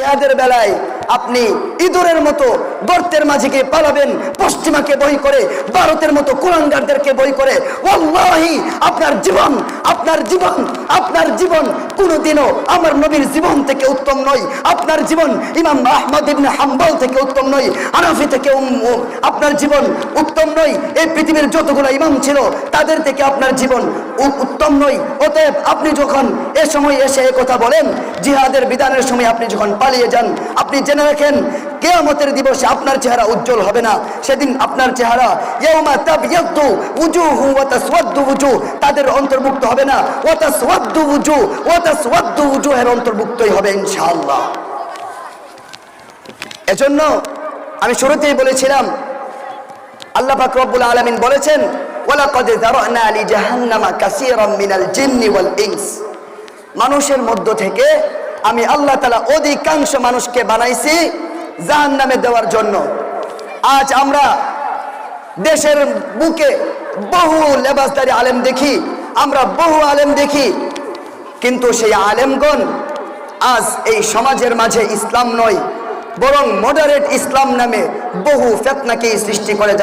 জিহাদের বেলায় আপনি ইঁদুরের মতো গর্তের মাঝে গিয়ে পালাবেন, পশ্চিমাকে বই করে, ভারতের মতো কুলাঙ্গারদেরকে বই করে। ওয়াল্লাহি, আপনার জীবন আপনার জীবন আপনার জীবন কোনোদিনও আমার নবীর জীবন থেকে উত্তম নয়। আপনার জীবন ইমাম আহমদ ইবনে হাম্বল থেকে উত্তম নয়। আনাফি থেকে আপনার জীবন উত্তম নয়। এই পৃথিবীর যতগুলো ইমাম ছিল, তাদের থেকে আপনার জীবন উত্তম নয়। অতএব আপনি যখন এ সময় এসে কথা বলেন, জিহাদের বিধানের সময় আপনি যখন পালিয়ে যান, আপনি জেনে রাখেন, কেয়ামতের দিবসে আপনার চেহারা উজ্জ্বল হবে না। সেদিন আপনার চেহারা ইয়াউমা উজুহু ওয়া উজুহ তাদের অন্তর্ভুক্ত হবে না। ওয়া উজুহ ওয়া তাসওয়াদ্দু উজুহের অন্তর্ভুক্তই হবে ইনশাআল্লাহ। এজন্য আমি শুরুতেই বলেছিলাম, আল্লাহ পাক রব্বুল আলামিন বলেছেন, ওয়ালাকাদ যারানা লি জাহান্নামা কাসীরাম মিনাল জিন্নি ওয়াল ইনস। মানুষের মধ্য থেকে আমি আল্লাহ তালা অধিকাংশ মানুষকে বানাইছি জাহান নামে দেওয়ার জন্য। আজ আমরা দেশের বুকে বহু লেবাসদারি আলেম দেখি, আমরা বহু আলেম দেখি, কিন্তু সেই আলেমগণ আজ এই সমাজের মাঝে ইসলাম নয়, বরং মডারেট ইসলাম নামে বহু ফেতনাকেই সৃষ্টি করে